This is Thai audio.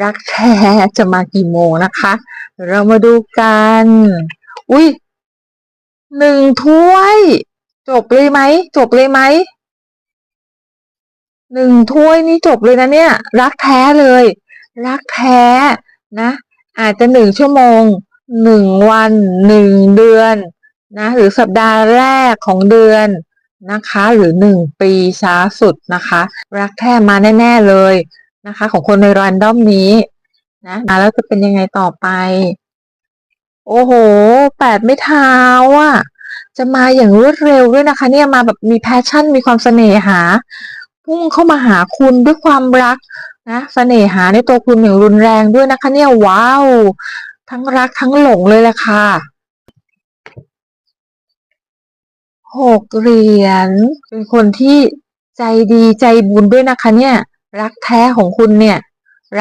รักแท้จะมากี่โมงนะคะ เรามาดูกัน อุ้ยหนึ่งถ้วย จบเลยไหม จบเลยไหมหนึ่งถ้วยนี่จบเลยนะเนี่ย รักแท้เลย รักแท้นะ อาจจะหนึ่งชั่วโมงหนึ่งวันหนึ่งเดือนนะหรือสัปดาห์แรกของเดือนนะคะ หรือหนึ่งปีช้าสุดนะคะ รักแท้มาแน่ ๆ เลย นะคะ ของคนในรันดอมนี้นะมาแล้วจะเป็นยังไงต่อไป โอ้โห แปดไม่เท้าอะ จะมาอย่างรวดเร็วด้วยนะคะ เนี่ยมาแบบมีแพชชั่นมีความเสน่หา พุ่งเข้ามาหาคุณด้วยความรักนะเสน่หาในตัวคุณอย่างรุนแรงด้วยนะคะ เนี่ยว้าว ทั้งรักทั้งหลงเลยแหละค่ะหกเหรียญเป็นคนที่ใจดีใจบุญด้วยนะคะเนี่ย รักแท้ของคุณเนี่ย